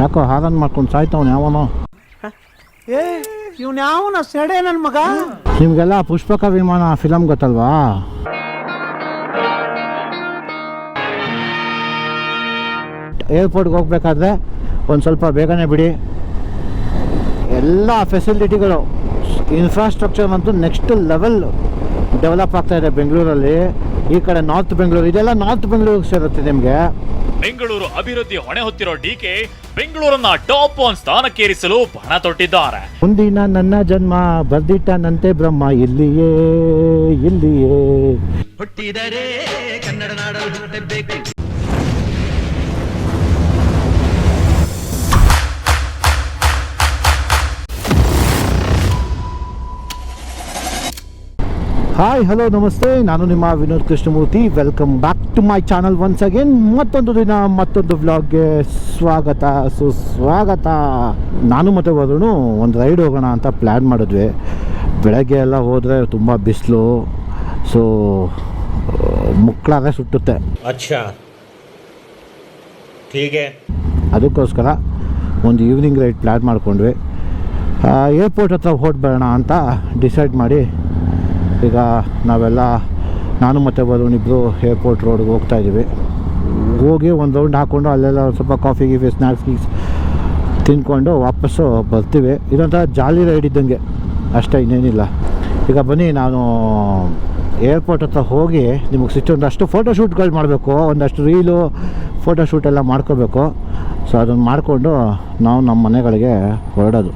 ಯಾಕೋ ಹಾರನ್ ಮಾಡ್ಕೊಂಡು ಸಾಯ್ತವನು ಯಾವನೋ? ಏ ಇವ್ನ ಯಾವನ ಸೆಡೆ ನನ್ ಮಗ? ನಿಮ್ಗೆಲ್ಲ ಪುಷ್ಪಕ ವಿಮಾನ ಫಿಲಮ್ ಗೊತ್ತಲ್ವಾ ಏರ್ಪೋರ್ಟ್ಗೆ ಹೋಗ್ಬೇಕಾದ್ರೆ ಒಂದು ಸ್ವಲ್ಪ ಬೇಗನೆ ಬಿಡಿ. ಎಲ್ಲ ಫೆಸಿಲಿಟಿಗಳು ಇನ್ಫ್ರಾಸ್ಟ್ರಕ್ಚರ್ ಅಂತೂ ನೆಕ್ಸ್ಟ್ ಲೆವೆಲ್ ಡೆವಲಪ್ ಆಗ್ತಾ ಇದೆ ಬೆಂಗಳೂರಲ್ಲಿ. ಈ ಕಡೆ ನಾರ್ತ್ ಬೆಂಗಳೂರು ಇದೆಲ್ಲ ನಾರ್ತ್ ಬೆಂಗಳೂರಿಗೆ ಸೇರುತ್ತೆ ನಿಮಗೆ. ಬೆಂಗಳೂರು ಅಭಿವೃದ್ಧಿ ಹೊಣೆ ಹೊತ್ತಿರೋ ಡಿಕೆ ಬೆಂಗಳೂರನ್ನ ಟಾಪ್ ಒನ್ ಸ್ಥಾನಕ್ಕೇರಿಸಲು ಪಣ ತೊಟ್ಟಿದ್ದಾರೆ. ಮುಂದಿನ ನನ್ನ ಜನ್ಮ ಬರ್ದಿಟ್ಟನಂತೆ ಬ್ರಹ್ಮ ಇಲ್ಲಿಯೇ ಇಲ್ಲಿಯೇ. ಹುಟ್ಟಿದರೆ ಕನ್ನಡ ನಾಡಲು ಹುಟ್ಟಬೇಕು. ಹಾಯ್ ಹಲೋ ನಮಸ್ತೆ ನಾನು ನಿಮ್ಮ Vinod Krishnamurthy welcome back to my channel once again ಮತ್ತೊಂದು ದಿನ ಮತ್ತೊಂದು ವ್ಲಾಗ್ಗೆ ಸ್ವಾಗತ. ಸುಸ್ವಾಗತ ನಾನು ಮತ್ತೆ ಹೋದ್ರು ಒಂದು ರೈಡ್ ಹೋಗೋಣ ಅಂತ ಪ್ಲ್ಯಾನ್ ಮಾಡಿದ್ವಿ. ಬೆಳಗ್ಗೆ ಎಲ್ಲ ಹೋದರೆ ತುಂಬ ಬಿಸಿಲು. ಸೊ ಮುಕ್ಕಳಾಗ ಸುಟ್ಟುತ್ತೆ. ಅಚ್ಚಾ. ಹೀಗೆ? ಅದಕ್ಕೋಸ್ಕರ ಒಂದು ಈವ್ನಿಂಗ್ ರೈಡ್ ಪ್ಲ್ಯಾನ್ ಮಾಡಿಕೊಂಡ್ವಿ. ಏರ್ಪೋರ್ಟ್ ಹತ್ರ ಹೋಗಿ ಬರೋಣ ಅಂತ ಡಿಸೈಡ್ ಮಾಡಿ ಈಗ ನಾವೆಲ್ಲ, ನಾನು ಮತ್ತು ಇಬ್ಬರು ಏರ್ಪೋರ್ಟ್ ರೋಡ್ಗೆ ಹೋಗ್ತಾ ಇದ್ದೀವಿ. ಹೋಗಿ ಒಂದು ರೌಂಡ್ ಹಾಕ್ಕೊಂಡು ಅಲ್ಲೆಲ್ಲ ಸ್ವಲ್ಪ ಕಾಫಿ ಗೀಫಿ ಸ್ನ್ಯಾಕ್ಸ್ ಗೀಕ್ಸ್ ತಿಂದ್ಕೊಂಡು ವಾಪಸ್ಸು ಬರ್ತೀವಿ. ಇದೊಂಥರ ಜಾಲಿ ರೈಡ್ ಇದ್ದಂಗೆ. ಅಷ್ಟೇ, ಇನ್ನೇನಿಲ್ಲ. ಈಗ ಬನ್ನಿ, ನಾನು ಏರ್ಪೋರ್ಟ್ ಹತ್ರ ಹೋಗಿ ನಿಮಗೆ ಸಿಟ್ಟು ಒಂದಷ್ಟು ಫೋಟೋಶೂಟ್ಗಳು ಮಾಡಬೇಕು. ಒಂದಷ್ಟು ರೀಲು ಫೋಟೋಶೂಟ್ ಎಲ್ಲ ಮಾಡ್ಕೋಬೇಕು. ಸೊ ಅದನ್ನು ಮಾಡಿಕೊಂಡು ನಾವು ನಮ್ಮ ಮನೆಗಳಿಗೆ ಹೊರಡೋದು.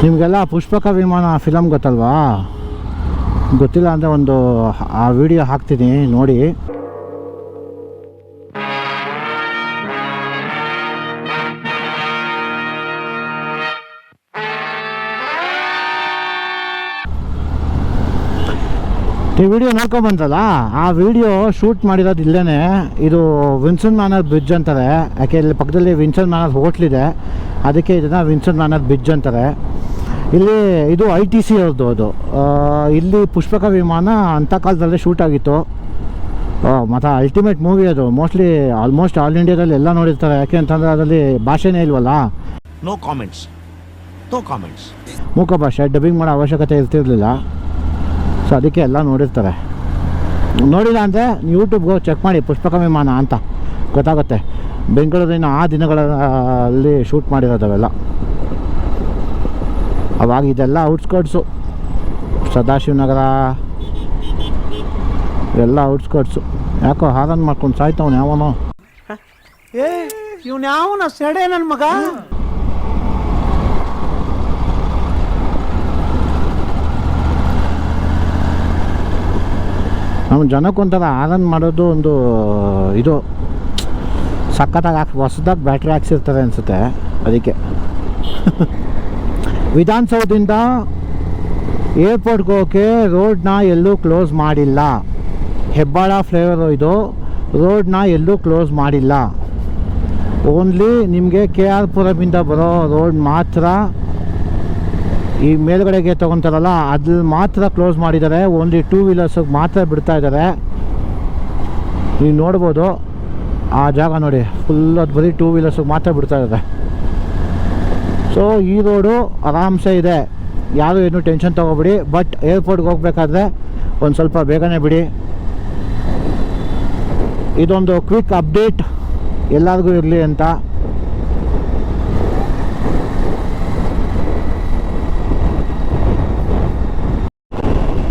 ನಿಮಗೆಲ್ಲ ಪುಷ್ಪಕ ವಿಮಾನ ಫಿಲಮ್ ಗೊತ್ತಲ್ವಾ? ಗೊತ್ತಿಲ್ಲ ಅಂದರೆ ಒಂದು ಆ ವಿಡಿಯೋ ಹಾಕ್ತೀನಿ, ನೋಡಿ. ಈ ವಿಡಿಯೋ ನೋಡ್ಕೊಂಬಂತಲ್ಲ ಆ ವಿಡಿಯೋ ಶೂಟ್ ಮಾಡಿರೋದು ಇಲ್ಲೇ ಇದು ವಿನ್ಸನ್ ಮ್ಯಾನರ್ ಬ್ರಿಡ್ಜ್ ಅಂತಾರೆ. ಯಾಕೆ, ಇಲ್ಲಿ ಪಕ್ಕದಲ್ಲಿ ವಿನ್ಸನ್ ಮ್ಯಾನರ್ ಹೋಟ್ಲಿದೆ ಅದಕ್ಕೆ ಇದನ್ನು ವಿನ್ಸನ್ ಮ್ಯಾನರ್ ಬ್ರಿಡ್ಜ್ ಅಂತಾರೆ. ಇಲ್ಲಿ ಇದು ಐ ಟಿ ಸಿ ಅವ್ರದ್ದು ಅದು. ಇಲ್ಲಿ ಪುಷ್ಪಕ ವಿಮಾನ ಅಂಥ ಕಾಲದಲ್ಲೇ ಶೂಟ್ ಆಗಿತ್ತು. ಮತ್ತು ಅಲ್ಟಿಮೇಟ್ ಮೂವಿ ಅದು. ಮೋಸ್ಟ್ಲಿ ಆಲ್ಮೋಸ್ಟ್ ಆಲ್ ಇಂಡಿಯಾದಲ್ಲಿ ಎಲ್ಲ ನೋಡಿರ್ತಾರೆ. ಯಾಕೆ ಅಂತಂದರೆ ಅದರಲ್ಲಿ ಭಾಷೆನೇ ಇಲ್ವಲ್ಲ? ನೋ ಕಾಮೆಂಟ್ಸ್ ನೋ ಕಾಮೆಂಟ್ಸ್ ಮೂಕ ಭಾಷೆ ಡಬ್ಬಿಂಗ್ ಮಾಡೋ ಅವಶ್ಯಕತೆ ಇರ್ತಿರಲಿಲ್ಲ. ಸೊ ಅದಕ್ಕೆ ಎಲ್ಲ ನೋಡಿರ್ತಾರೆ. ನೋಡಿಲ್ಲ ಅಂದರೆ ಯೂಟ್ಯೂಬ್ಗೆ ಚೆಕ್ ಮಾಡಿ ಪುಷ್ಪಕ ವಿಮಾನ ಅಂತ. ಗೊತ್ತಾಗುತ್ತೆ. ಬೆಂಗಳೂರಿನ ಆ ದಿನಗಳಲ್ಲಿ ಶೂಟ್ ಮಾಡಿರೋದವೆಲ್ಲ ಅವಾಗ ಇದೆಲ್ಲ ಔಟ್ಸ್ಕರ್ಟ್ಸು. ಸದಾಶಿವನಗರ ಎಲ್ಲ ಔಟ್ಸ್ಕರ್ಟ್ಸು. ಯಾಕೋ ಹಾರನ್ ಮಾಡ್ಕೊಂಡು ಸಾಯ್ತವನು ಯಾವನೋ. ಏ ಇವ್ನ ಯಾವನ ಸೆಡೆ ನನ್ನ ಮಗ? ನಮ್ಮ ಜನಕ್ಕೊಂಥರ ಆರನ್ ಮಾಡೋದು ಒಂದು ಇದು ಸಖತ್ತಾಗಿ ಹಾಕಿ ಹೊಸದಾಗಿ ಬ್ಯಾಟ್ರಿ ಹಾಕ್ಸಿರ್ತಾರೆ ಅನಿಸುತ್ತೆ ಅದಕ್ಕೆ. ವಿಧಾನಸೌಧದಿಂದ ಏರ್ಪೋರ್ಟ್ಗೆ ಹೋಗೋಕ್ಕೆ ರೋಡ್ನ ಎಲ್ಲೂ ಕ್ಲೋಸ್ ಮಾಡಿಲ್ಲ. ಹೆಬ್ಬಾಳ ಫ್ಲೇವರ್ ಇದು. ರೋಡ್ನ ಎಲ್ಲೂ ಕ್ಲೋಸ್ ಮಾಡಿಲ್ಲ. ಓನ್ಲಿ ನಿಮಗೆ ಕೆ ಆರ್ ಪುರಮಿಂದ ಬರೋ ರೋಡ್ ಮಾತ್ರ ಈ ಮೇಲ್ಗಡೆಗೆ ತೊಗೊತಾರಲ್ಲ ಅದ್ರಲ್ಲಿ ಮಾತ್ರ ಕ್ಲೋಸ್ ಮಾಡಿದ್ದಾರೆ. ಓನ್ಲಿ ಟೂ ವೀಲರ್ಸಿಗೆ ಮಾತ್ರ ಬಿಡ್ತಾ ಇದ್ದಾರೆ. ನೀವು ನೋಡ್ಬೋದು. ಆ ಜಾಗ ನೋಡಿ, ಫುಲ್ ಅದು ಬರೀ ಟೂ ವೀಲರ್ಸಿಗೆ ಮಾತ್ರ ಬಿಡ್ತಾ ಇದ್ದಾರೆ. ಸೊ, ಈ ರೋಡು ಆರಾಮ್ಸೆ ಇದೆ. ಯಾರು ಏನು ಟೆನ್ಷನ್ ತೊಗೊಬಿಡಿ, ಬಟ್ ಏರ್ಪೋರ್ಟ್ಗೆ ಹೋಗ್ಬೇಕಾದ್ರೆ ಒಂದು ಸ್ವಲ್ಪ ಬೇಗನೆ ಬಿಡಿ. ಇದೊಂದು ಕ್ವಿಕ್ ಅಪ್ಡೇಟ್ ಎಲ್ಲರಿಗೂ ಇರಲಿ ಅಂತ.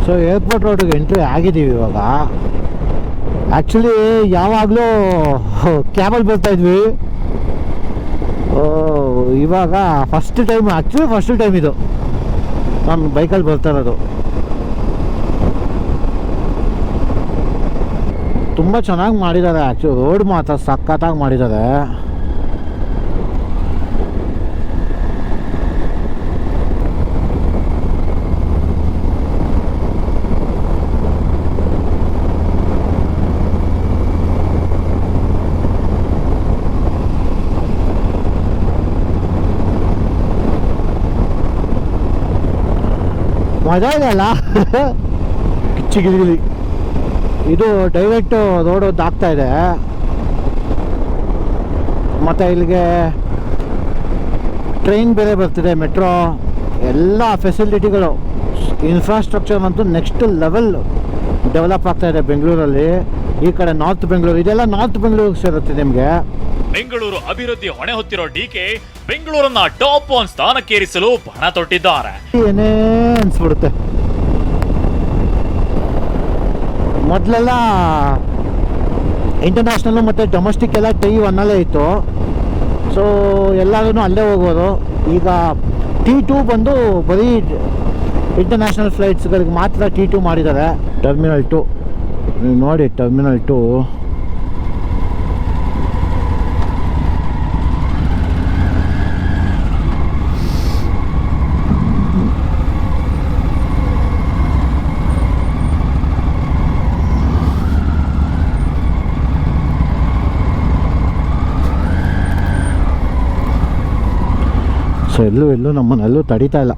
ಸೊ, ಏರ್ಪೋರ್ಟ್ ರೋಡಿಗೆ ಎಂಟ್ರಿ ಆಗಿದ್ದೀವಿ ಇವಾಗ. ಆ್ಯಕ್ಚುಲಿ ಯಾವಾಗಲೂ ಕ್ಯಾಬಲ್ಲಿ ಬರ್ತಾಯಿದ್ವಿ ಇವಾಗ first time actually first time ಇದು. ನಾನು ಬೈಕಲ್ಲಿ ಬರ್ತಾ ಇರೋದು. ತುಂಬ ಚೆನ್ನಾಗಿ ಮಾಡಿದ್ದಾರೆ ಆ್ಯಕ್ಚುಲಿ ರೋಡ್ ಮಾತ್ರ ಸಖತ್ತಾಗಿ ಮಾಡಿದ್ದಾರೆ. ಮಜಾ ಇದೆ ಅಲ್ಲ ಕಿಚ್ಚಿ ಗಿಲಿ ಇದು ಡೈರೆಕ್ಟ್ ರೋಡ್ ಆಗ್ತಾ ಇದೆ. ಮತ್ತು ಇಲ್ಲಿಗೆ ಟ್ರೈನ್ ಬೇರೆ ಬರ್ತಿದೆ ಮೆಟ್ರೋ ಎಲ್ಲ ಫೆಸಿಲಿಟಿಗಳು ಇನ್ಫ್ರಾಸ್ಟ್ರಕ್ಚರ್ ಅಂತೂ ನೆಕ್ಸ್ಟ್ ಲೆವೆಲ್ ಡೆವಲಪ್ ಆಗ್ತಾ ಇದೆ ಬೆಂಗಳೂರಲ್ಲಿ. ಈ ಕಡೆ ನಾರ್ತ್ ಬೆಂಗಳೂರು ಇದೆಲ್ಲ ನಾರ್ತ್ ಬೆಂಗಳೂರಿಗೆ ಸೇರುತ್ತೆ ನಿಮಗೆ. ಬೆಂಗಳೂರು ಅಭಿವೃದ್ಧಿ ಹೊಣೆ ಹೊತ್ತಿರೋ ಡಿಕೆ ಬೆಂಗಳೂರನ್ನ ಟಾಪ್ ಒನ್ ಸ್ಥಾನಕ್ಕೇರಿಸಲು ಪಣ ತೊಟ್ಟಿದ್ದಾರೆ. ಏನೇ ಅನ್ಸ್ಬಿಡುತ್ತೆ. ಮೊದಲೆಲ್ಲ ಇಂಟರ್ನ್ಯಾಷನಲ್ ಮತ್ತು ಡೊಮೆಸ್ಟಿಕ್ ಎಲ್ಲ ಟೈ ಒನ್ನಲ್ಲೇ ಇತ್ತು. ಸೊ ಎಲ್ಲರೂ ಅಲ್ಲೇ ಹೋಗೋದು ಈಗ ಟಿ ಟೂ ಬಂದು ಬರೀ ಇಂಟರ್ನ್ಯಾಷನಲ್ ಫ್ಲೈಟ್ಸ್ಗಳಿಗೆ ಮಾತ್ರ ಟಿ ಟೂ ಮಾಡಿದ್ದಾರೆ. ಟರ್ಮಿನಲ್ ಟು ನೋಡಿ ಟರ್ಮಿನಲ್ ಟು ಸೊ ಎಲ್ಲೂ ಎಲ್ಲೂ ನಮ್ಮನ್ನೆಲ್ಲೂ ತಡಿತಾ ಇಲ್ಲ.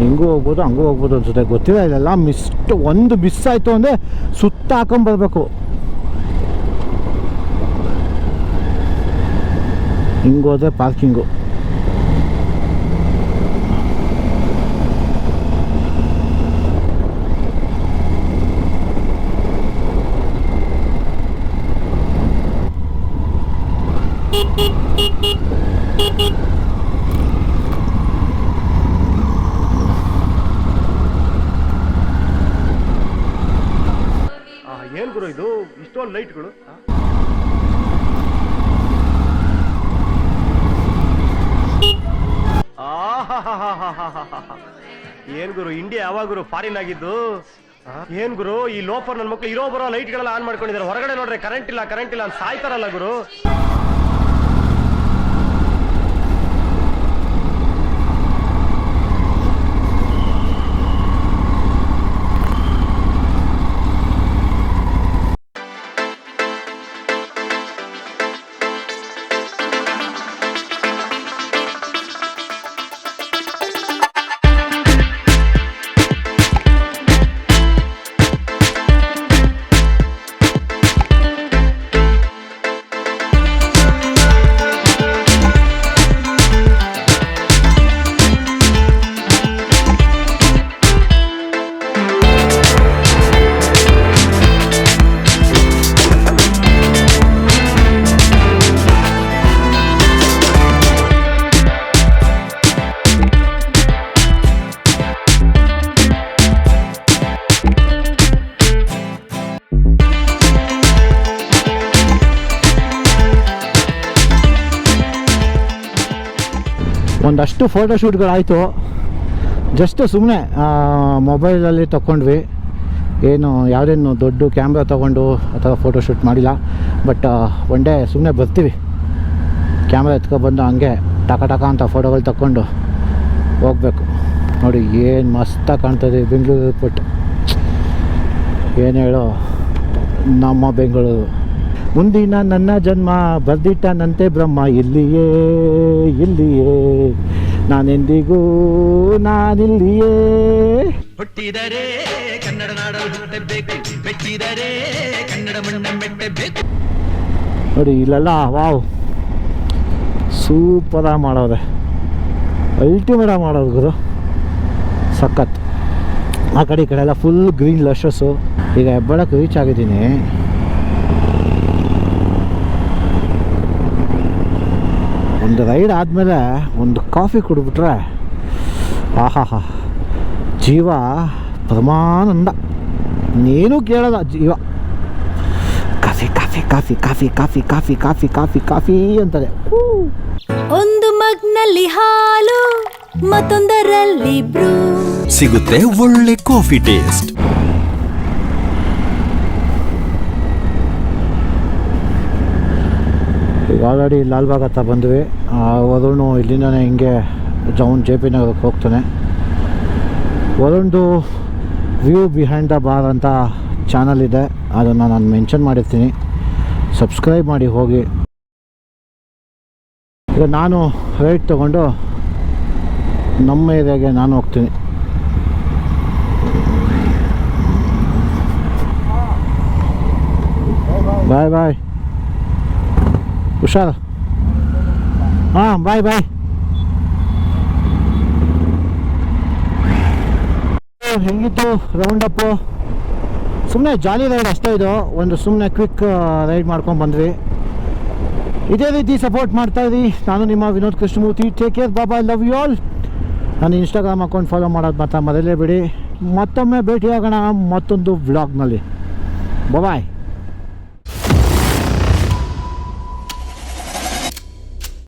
ಹಿಂಗೂ ಹೋಗ್ಬೋದು, ಹಂಗೂ ಹೋಗ್ಬೋದು ಅನ್ಸುತ್ತೆ. ಗೊತ್ತಿಲ್ಲ ಇದೆಲ್ಲ ಮಿಸ್ಟ್ ಒಂದು ಮಿಸ್ ಆಯಿತು ಅಂದರೆ ಸುತ್ತ ಹಾಕೊಂಬರ್ಬೇಕು ಹಿಂಗೋದ್ರೆ ಪಾರ್ಕಿಂಗು ಏನ್ ಗುರು ಇದು? ಇಷ್ಟೊಂದು ಲೈಟ್ಗಳು? ಏನ್ ಗುರು ಇಂಡಿಯಾ ಯಾವಾಗ ಗುರು ಫಾರಿನ್ ಆಗಿದ್ದು? ಏನ್ ಗುರು, ಈ ಲೋಫರ್ ನನ್ನ ಮಕ್ಕಳು ಇರೋ ಬರೋ ಲೈಟ್ಗಳೆಲ್ಲ ಆನ್ ಮಾಡ್ಕೊಂಡಿದ್ದಾರೆ. ಹೊರಗಡೆ ನೋಡ್ರೆ ಕರೆಂಟ್ ಇಲ್ಲ ಕರೆಂಟ್ ಇಲ್ಲ ಅಂತ ಸಾಯ್ತಾರಲ್ಲ ಗುರು. ಒಂದಷ್ಟು ಫೋಟೋಶೂಟ್ಗಳಾಯಿತು ಜಸ್ಟ್ ಸುಮ್ಮನೆ ಮೊಬೈಲಲ್ಲಿ ತಗೊಂಡ್ವಿ ಏನು, ಯಾವುದೇನು ದೊಡ್ಡ ಕ್ಯಾಮ್ರಾ ತೊಗೊಂಡು ಅಥವಾ ಫೋಟೋಶೂಟ್ ಮಾಡಿಲ್ಲ. ಬಟ್ ಒನ್ ಡೇ ಸುಮ್ಮನೆ ಬರ್ತೀವಿ. ಕ್ಯಾಮ್ರಾ ಎತ್ಕೊಬಂದು ಹಂಗೆ ಟಕ ಟಕ ಅಂತ ಫೋಟೋಗಳು ತಗೊಂಡು ಹೋಗ್ಬೇಕು. ನೋಡಿ, ಏನು ಮಸ್ತಾಗಿ ಕಾಣ್ತದೆ ಬೆಂಗಳೂರು ಏರ್ಪೋರ್ಟ್ ಏನು ಹೇಳೋ, ನಮ್ಮ ಬೆಂಗಳೂರು. ಮುಂದಿನ ನನ್ನ ಜನ್ಮ ಬರ್ದಿಟ್ಟನಂತೆ ಬ್ರಹ್ಮ ಇಲ್ಲಿಯೇ ಇಲ್ಲಿಯೇ. ನಾನೆಂದಿಗೂ ನಾನಿಲ್ಲಿಯೇ. ಹುಟ್ಟಿದರೆ ಕನ್ನಡ ನಾಡಲು ಹುಟ್ಟಬೇಕು ಕನ್ನಡ ಮಣ್ಣ ಮೆಟ್ಟಬೇಕು. ನೋಡಿ ಇಲ್ಲೆಲ್ಲ ವಾವ್. ಸೂಪರಾಗಿ ಮಾಡೋದೆ ಅಲ್ಟಿಮೇಟಾಗಿ ಮಾಡೋದು ಗುರು. ಸಖತ್. ಆ ಕಡೆ ಈ ಕಡೆ ಎಲ್ಲ ಫುಲ್ ಗ್ರೀನ್ ಲಶಸ್ಸು ಈಗ ಹೆಬ್ಬಳಕ್ಕೆ ರೀಚ್ ಆಗಿದ್ದೀನಿ. ಒಂದು ರೈಡ್ ಆದಮೇಲೆ ಒಂದು ಕಾಫಿ ಕುಡಿಬಿಟ್ರೆ ಆಹಾ ಹಾ ಜೀವ ಪರಮಾನಂದ. ನೀನು ಕೇಳದ ಜೀವ. Coffee coffee coffee coffee coffee coffee coffee coffee coffee ಅಂತಾರೆ. ಒಂದು ಮಗ್ನಲ್ಲಿ ಹಾಲು ಮತ್ತೊಂದರಲ್ಲಿ ಬ್ರೂ. ಸಿಗುತ್ತೆ ಒಳ್ಳೆ ಕಾಫಿ ಟೇಸ್ಟ್ ಆಲ್ರೆಡಿ ಲಾಲ್ಬಾಗ್ ಹತ್ರ ಬಂದ್ವಿ. ವರುಣು ಇಲ್ಲಿಂದನೇ ಹಿಂಗೆ ಜೌನ್ ಜೆ ಪಿ ನಗರಕ್ಕೆ ಹೋಗ್ತಾನೆ. ವರುಣ್ದು ವ್ಯೂ ಬಿಹೈಂಡ್ ದ ಬಾರ್ ಅಂತ ಚಾನಲ್ ಇದೆ. ಅದನ್ನು ನಾನು ಮೆನ್ಷನ್ ಮಾಡಿರ್ತೀನಿ. ಸಬ್ಸ್ಕ್ರೈಬ್ ಮಾಡಿ ಹೋಗಿ. ಈಗ ನಾನು ರೈಟ್ ತೊಗೊಂಡು ನಮ್ಮ ಏರಿಯಾಗೆ ನಾನು ಹೋಗ್ತೀನಿ. ಬಾಯ್ ಬಾಯ್ ಹುಷಾರು ಹಾಂ, ಬಾಯ್ ಬಾಯ್. ಹೆಂಗಿತ್ತು ರೌಂಡ್ ಅಪ್ಪು ಸುಮ್ಮನೆ ಜಾಲಿ ರೈಡ್ ಅಷ್ಟೇ ಇದು. ಒಂದು ಸುಮ್ಮನೆ ಕ್ವಿಕ್ ರೈಡ್ ಮಾಡ್ಕೊಂಡು ಬಂದ್ವಿ. ಇದೇ ರೀತಿ ಸಪೋರ್ಟ್ ಮಾಡ್ತಾ ಇರಿ. ನಾನು ನಿಮ್ಮ ವಿನೋದ್ ಕೃಷ್ಣಮೂರ್ತಿ. ಟೇಕ್ ಕೇರ್ ಬಾಬಾ ಲವ್ ಯು ಆಲ್ ನಾನು ಇನ್ಸ್ಟಾಗ್ರಾಮ್ ಅಕೌಂಟ್ ಫಾಲೋ ಮಾಡೋದು ಮಾತ್ರ ಮರೆಯಲೇಬೇಡಿ ಮತ್ತೊಮ್ಮೆ ಭೇಟಿಯಾಗೋಣ ಮತ್ತೊಂದು ವ್ಲಾಗ್ನಲ್ಲಿ ಬಾಯ್